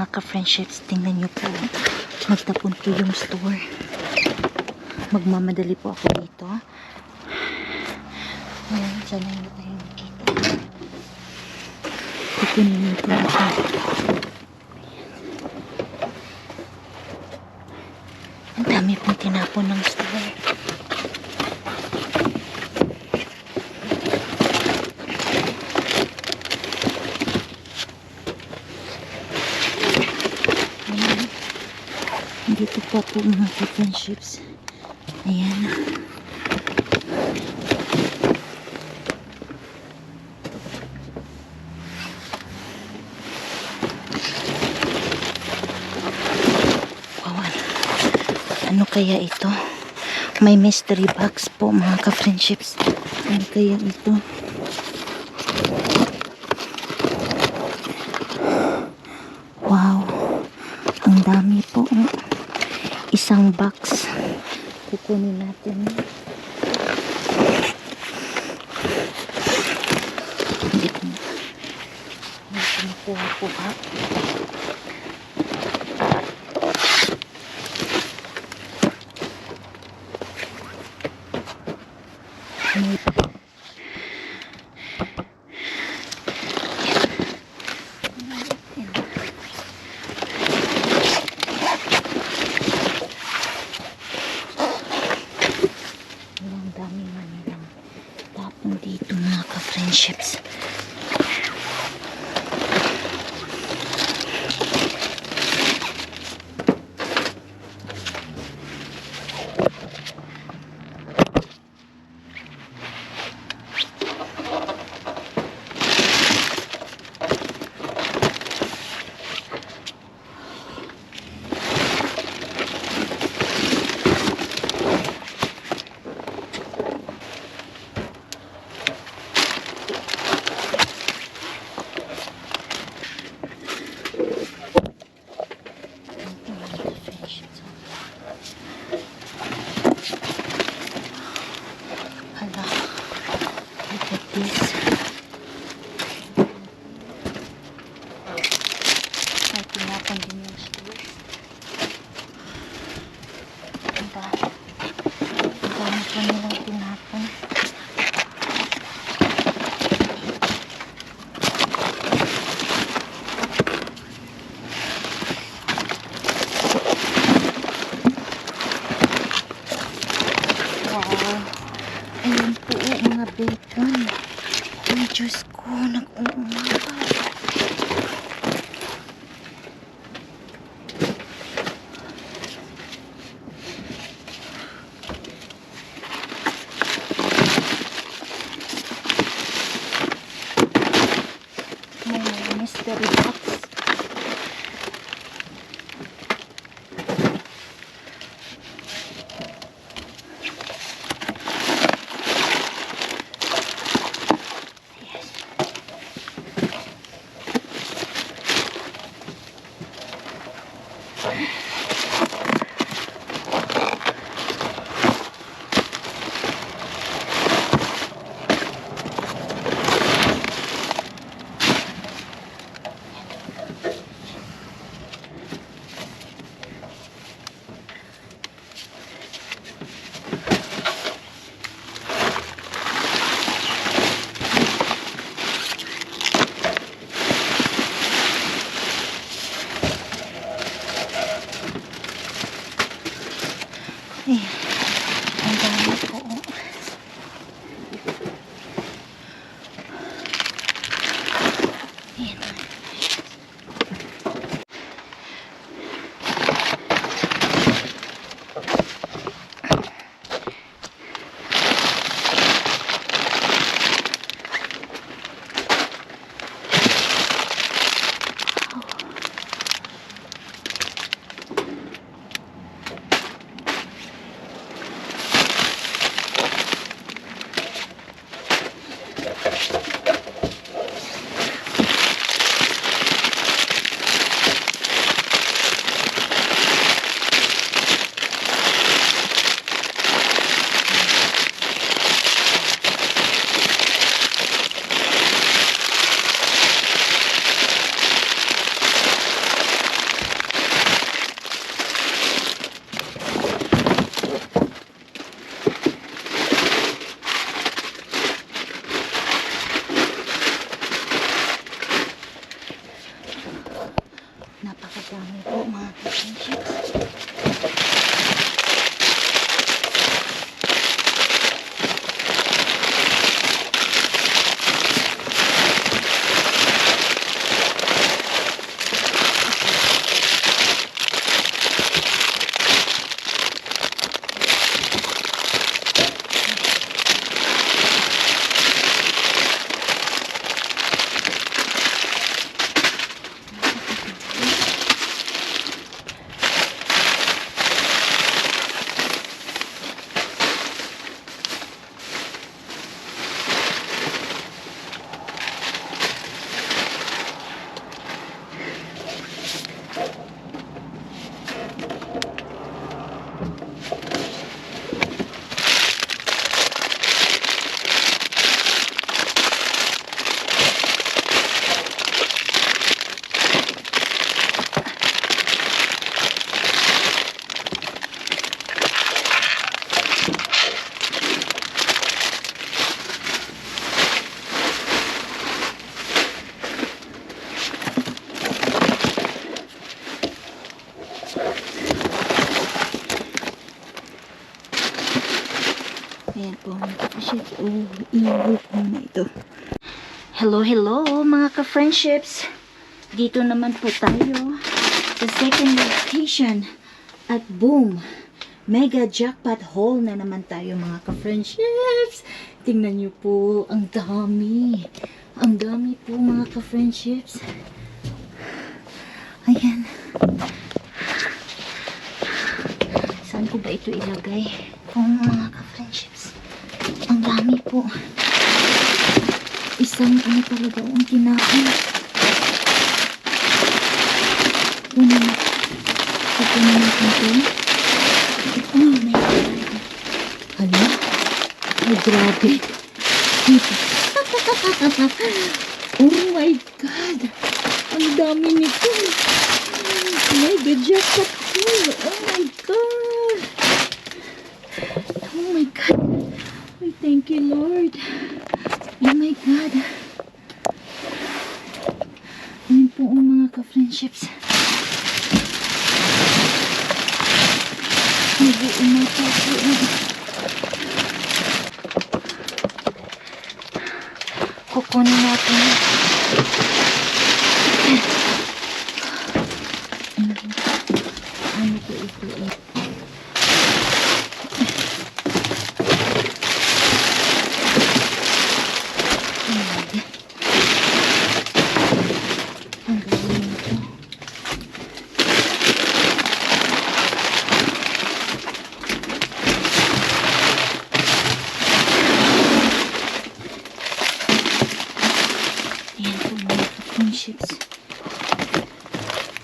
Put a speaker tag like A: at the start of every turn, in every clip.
A: Mga ka-friendships, tingnan nyo po. Magtapon po yung store. Magmamadali po ako dito. Ayan, dyan na yung tayo nakita. Kukunin nyo po ako. Ang dami pong tinapon ng store. Ayan. Pa po mga ka-friendships. Ayan. Wow, ano- ano kaya ito? May mystery box po mga ka-friendships. Ano kaya ito? Wow. Ang dami po. Isang box. Kukunin natin. Hindi ko na. Hindi ko nakuha-kuha. May Ang dami nga nilang tapon dito mga ka-friendships. Ito mga ka-friendships. Hala. Look at this. May tinapon din yung store. Ang dami. Ang dami pa nilang tinapon. Wow. Ayan po mga bacon. Ay, Diyos ko, nag-uumaga. ハハハハ。Yeah. Hello, hello mga ka-friendships. Dito naman po tayo sa second location. At boom, mega jackpot haul na naman tayo mga ka-friendships. Tingnan niyo po, ang dami. Ang dami po mga ka-friendships. Ayan. Saan ko ba ito ilagay? Oo mga ka-friendships. Ang dami po. Isang ano talaga ang kinain. Kunin. Kunin natin ito. Oh my God. Hala? Ay, grabe. oh my God. Ang dami nito. Mega jackpot po. Oh my God. Oh my God. Ay, thank you, Lord. Oh my God. Ayun po ang mga ka-friendships. Nag-uumata po. Kukunin natin. Ano po ito eh? Ayan. Ang galing nito. Ayan po mga friendships.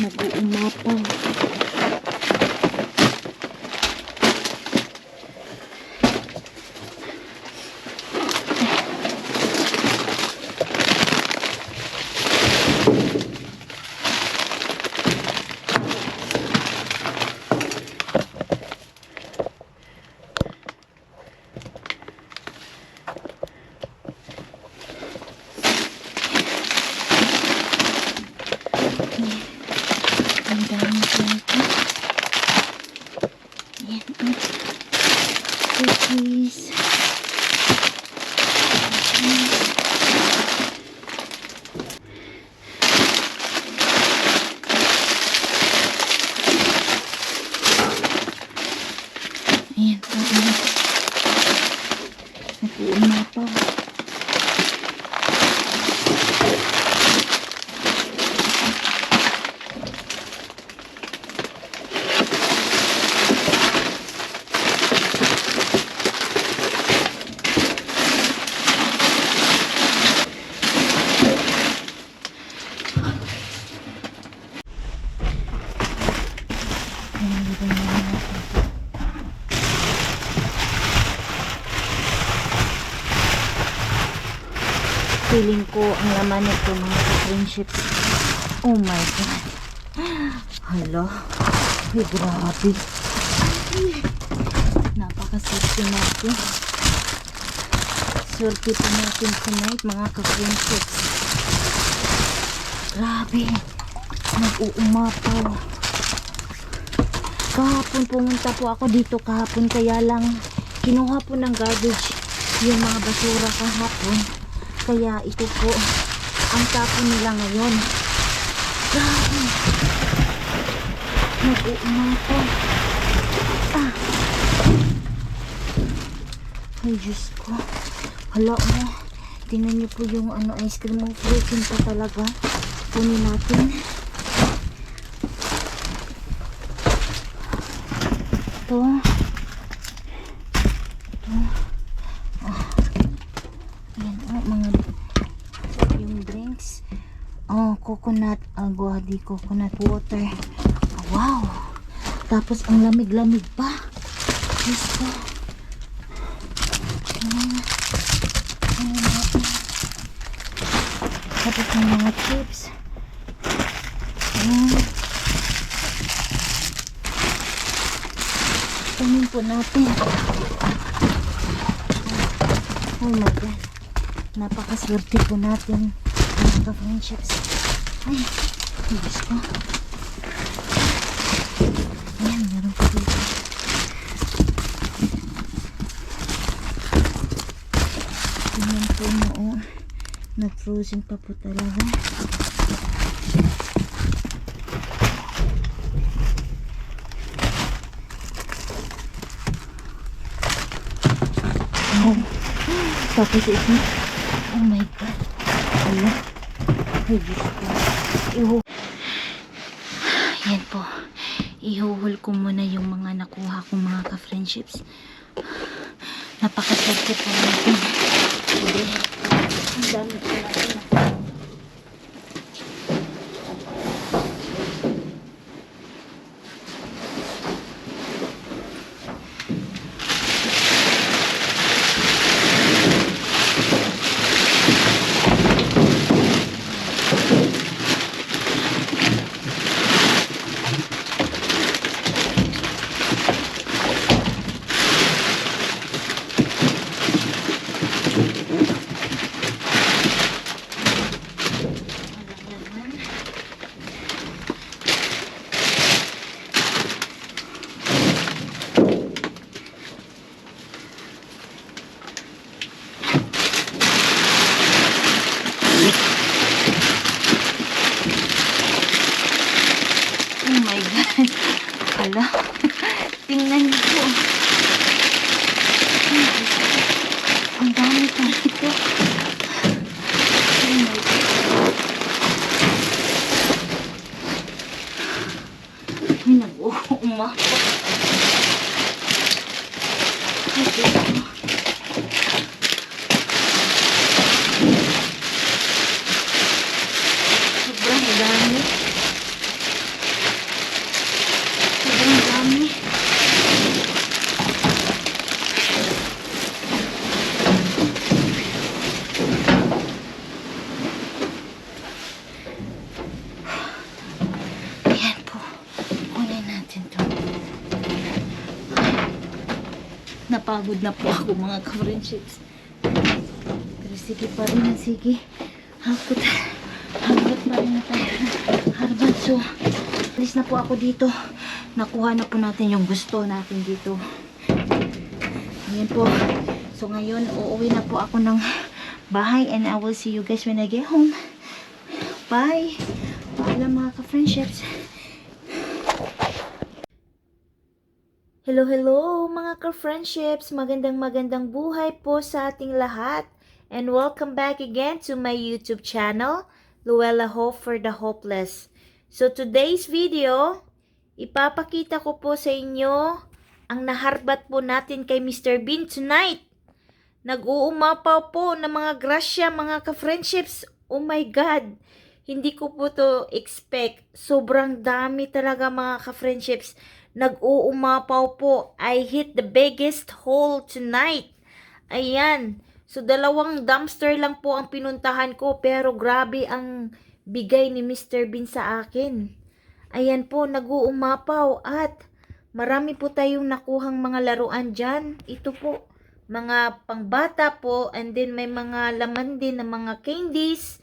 A: Nag-uumapaw. Ayan. Cookies. Feeling ko ang laman nito mga friendships. Oh my God. Hala. Ay, grabe. Napakaswerte natin. Swerte po natin tonight mga ka-friendships. Grabe. Nag-uumapaw. Kahapon pumunta po ako dito kahapon kaya lang kinuha po ng garbage yung mga basura kahapon. Kaya ito po ang tapon nila ngayon. Grabe. Nag-uumapaw. Ah. Ay, Diyos ko. Hala mo. Tingnan niyo po yung ano, ice cream mo. Frozen pa talaga. Kunin natin. Ito. Ito. Ah. Yan, oh, mga yung drinks. Oh, coconut aguadi, coconut water. Ah, wow. Tapos ang lamig-lamig pa. Ayan. Ayan natin. Tapos yung mga chips. Ayan. Kunin po natin. Oh my God. Napakaswerte po natin mga ka-friendships. Ay, Diyos ko. Ayan, meron po dito. Tingnan po mo, oh. Nag-frozen pa po talaga. Oh. Tapos ito. Oh my God. Ala. Ay, ko. Iho. Yan po. Ihuhol ko muna yung mga nakuha kong mga ka-friendships. Napakaswerte po natin. Ang dami po natin. Walang laman. Oh my God. Hala. Tingnan niyo po. Ay, Diyos ko. Ang dami pa nito. Oh my God. Ay, nag-uuma. Ay, Diyos ko. Sobrang dami. Sobrang dami. Ayan po. Kunin natin to. Napagod na po ako mga ka-friendships. Pero sige pa rin, sige. Hakot. Hakot pa rin na tayo. Harbat. So, alis na po ako dito. Nakuha na po natin yung gusto natin dito. Ayan po. So, ngayon, uuwi na po ako ng bahay and I will see you guys when I get home. Bye! Paalam mga ka-friendships. Hello, hello mga ka-friendships. Magandang magandang buhay po sa ating lahat. And welcome back again to my YouTube channel, Luella Hope for the Hopeless. So today's video, ipapakita ko po sa inyo ang naharbat po natin kay Mr. Bean tonight. Nag-uumapaw po ng mga grasya, mga ka-friendships. Oh my God! Hindi ko po to expect. Sobrang dami talaga mga ka-friendships. Nag-uumapaw po. I hit the biggest hole tonight. Ayan. So, dalawang dumpster lang po ang pinuntahan ko. Pero grabe ang bigay ni Mr. Bean sa akin. Ayan po, nag-uumapaw. At marami po tayong nakuhang mga laruan dyan. Ito po, mga pangbata po. And then may mga laman din ng mga candies.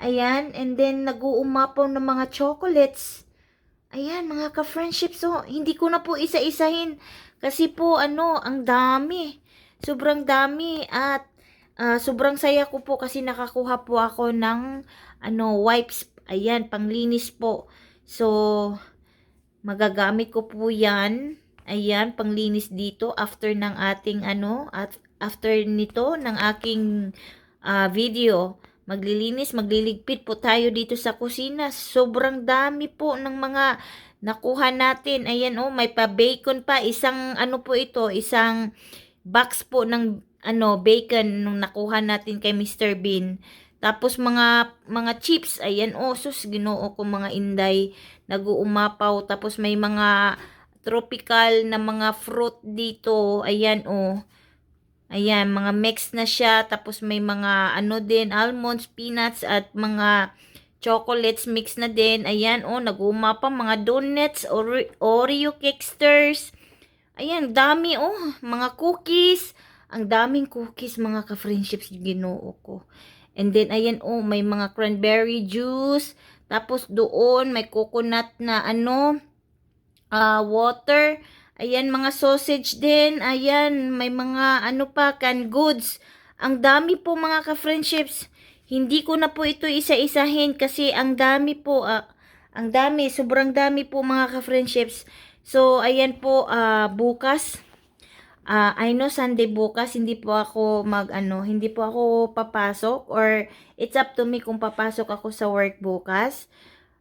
A: Ayan, and then nag-uumapaw ng mga chocolates. Ayan, mga ka-friendship. So, hindi ko na po isa-isahin. Kasi po, ano, ang dami. Sobrang dami. At, ah, sobrang saya ko po kasi nakakuha po ako ng, ano, wipes. Ayan, panglinis po. So, magagamit ko po yan. Ayan, panglinis dito after ng ating, ano, at after nito, ng aking ah, video maglilinis, magliligpit po tayo dito sa kusina. Sobrang dami po ng mga nakuha natin. Ayan oh, may pa-bacon pa. Isang ano po ito, isang box po ng ano, bacon nung nakuha natin kay Mr. Bean. Tapos mga mga chips, ayan oh, sus ginoo ko mga inday, nag-uumapaw. Tapos may mga tropical na mga fruit dito. Ayan oh. Ayan, mga mix na siya. Tapos may mga ano din, almonds, peanuts at mga chocolates mix na din. Ayan, oh, nag-uma pa mga donuts, Ore- Oreo cakesters. Ayan, dami oh, mga cookies. Ang daming cookies mga ka-friendships ginoo ko. And then, ayan oh, may mga cranberry juice. Tapos doon, may coconut na ano, ah water. Ayan, mga sausage din. Ayan, may mga ano pa, canned goods. Ang dami po mga ka-friendships. Hindi ko na po ito isa-isahin kasi ang dami po, ah, ang dami, sobrang dami po mga ka-friendships. So, ayan po, ah, bukas, ah, I know Sunday bukas, hindi po ako mag, ano, hindi po ako papasok or it's up to me kung papasok ako sa work bukas.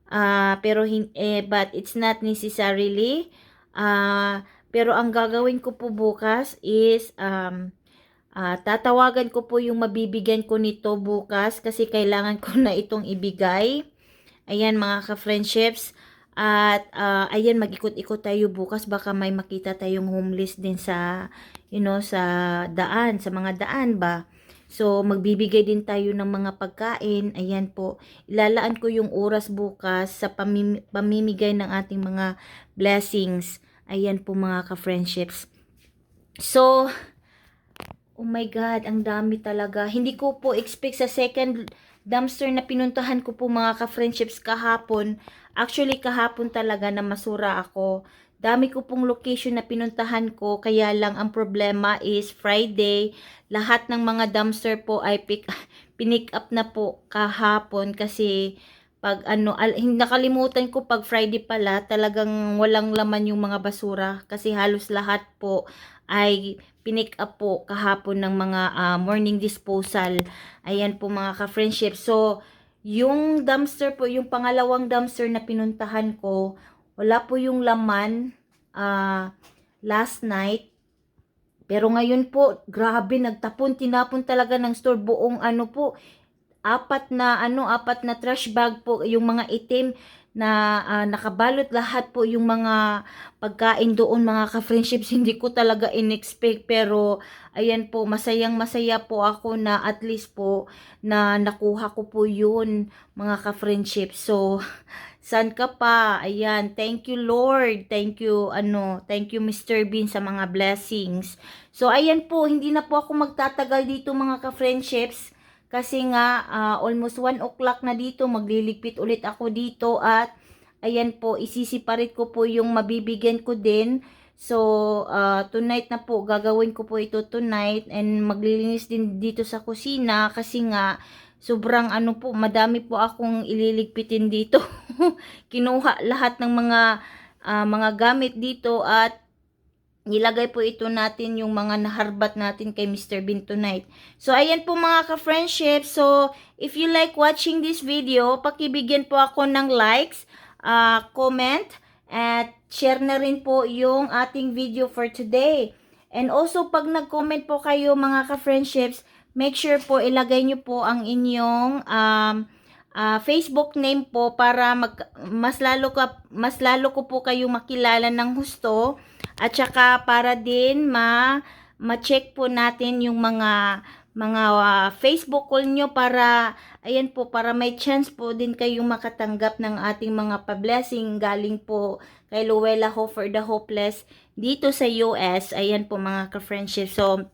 A: Ah, pero, eh, but it's not necessarily, Ah, pero ang gagawin ko po bukas is um ah, tatawagan ko po yung mabibigyan ko nito bukas kasi kailangan ko na itong ibigay. Ayan mga ka-friendships. At ah, ayan mag-ikot-ikot tayo bukas baka may makita tayong homeless din sa you know sa daan, sa mga daan ba. So magbibigay din tayo ng mga pagkain. Ayan po. Ilalaan ko yung oras bukas sa pamim- pamimigay ng ating mga blessings. Ayan po mga ka-friendships. So, oh my God, ang dami talaga. Hindi ko po expect sa second dumpster na pinuntahan ko po mga ka-friendships kahapon. Actually, kahapon talaga na masura ako. Dami ko pong location na pinuntahan ko, kaya lang ang problema is Friday, lahat ng mga dumpster po ay pick, pinick up na po kahapon kasi pag ano, al, nakalimutan ko pag Friday pala, talagang walang laman yung mga basura kasi halos lahat po ay pinick up po kahapon ng mga ah, morning disposal. Ayan po mga ka-friendship. So, yung dumpster po, yung pangalawang dumpster na pinuntahan ko, wala po yung laman ah, last night. Pero ngayon po, grabe, nagtapon, tinapon talaga ng store buong ano po, apat na ano, apat na trash bag po, yung mga itim na ah, nakabalot lahat po yung mga pagkain doon mga ka-friendships. Hindi ko talaga in-expect pero ayan po, masayang masaya po ako na at least po na nakuha ko po yun mga ka-friendships. So, San ka pa? Ayan. Thank you, Lord. Thank you, ano, thank you, Mr. Bean, sa mga blessings. So, ayan po, hindi na po ako magtatagal dito, mga ka-friendships. Kasi nga, ah, almost 1 o'clock na dito, magliligpit ulit ako dito at ayan po, isisiparit ko po yung mabibigyan ko din. So, ah, tonight na po, gagawin ko po ito tonight and maglilinis din dito sa kusina kasi nga, sobrang ano po, madami po akong ililigpitin dito. Kinuha lahat ng mga ah, mga gamit dito at nilagay po ito natin yung mga naharbat natin kay Mr. Bean tonight. So, ayan po mga ka-friendship. So, if you like watching this video, pakibigyan po ako ng likes, ah, comment, at share na rin po yung ating video for today. And also, pag nag-comment po kayo mga ka-friendships, make sure po ilagay nyo po ang inyong um, ah, Facebook name po para mag, mas lalo ka mas lalo ko po kayo makilala ng husto at saka para din ma ma-check po natin yung mga mga ah, Facebook call nyo para ayan po para may chance po din kayong makatanggap ng ating mga pa-blessing galing po kay Luella Hope for the Hopeless dito sa US. Ayan po mga ka-friendship. So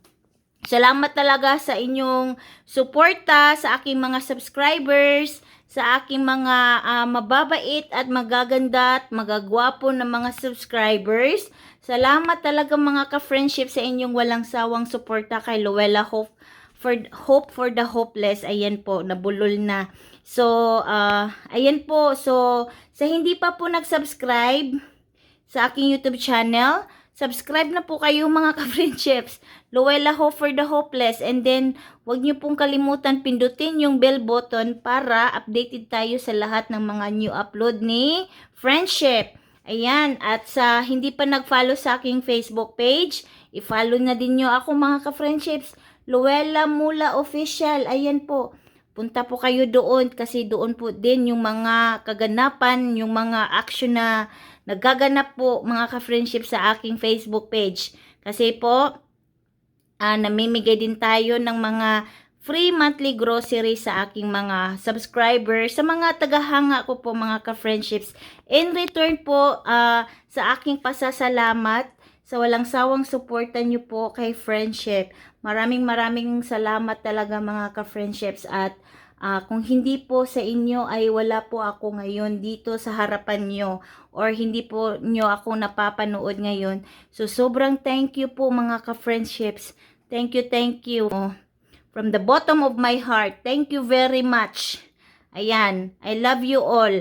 A: Salamat talaga sa inyong suporta sa aking mga subscribers, sa aking mga ah, mababait at magaganda at magagwapo na mga subscribers. Salamat talaga mga ka-friendship sa inyong walang sawang suporta kay Luella Hope for Hope for the Hopeless. Ayan po, nabulol na. So, ah, ayan po. So, sa hindi pa po nag-subscribe sa aking YouTube channel, subscribe na po kayo mga ka-friendships. Luella Hope for the Hopeless. And then, huwag niyo pong kalimutan pindutin yung bell button para updated tayo sa lahat ng mga new upload ni Friendship. Ayan, at sa hindi pa nag-follow sa aking Facebook page, i-follow na din nyo ako mga ka-friendships. Luella Mula Official, ayan po. Punta po kayo doon kasi doon po din yung mga kaganapan, yung mga action na nagaganap po mga ka-friendship sa aking Facebook page. Kasi po, ah namimigay din tayo ng mga free monthly grocery sa aking mga subscribers, sa mga tagahanga ko po mga ka-friendships. In return po ah, sa aking pasasalamat sa walang sawang suporta nyo po kay friendship. Maraming maraming salamat talaga mga ka-friendships at ah, kung hindi po sa inyo ay wala po ako ngayon dito sa harapan nyo or hindi po nyo ako napapanood ngayon. So sobrang thank you po mga ka-friendships. Thank you, thank you. From the bottom of my heart, thank you very much. Ayan, I love you all.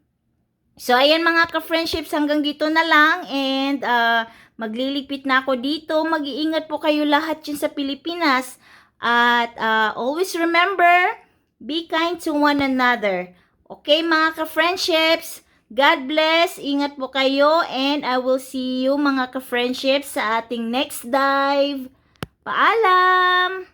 A: so, ayan mga ka-friendships, hanggang dito na lang. And, uh, magliligpit na ako dito. Mag-iingat po kayo lahat dyan sa Pilipinas. At, uh, always remember, be kind to one another. Okay, mga ka-friendships? God bless. Ingat po kayo. And I will see you, mga ka-friendships, sa ating next dive. Paalam!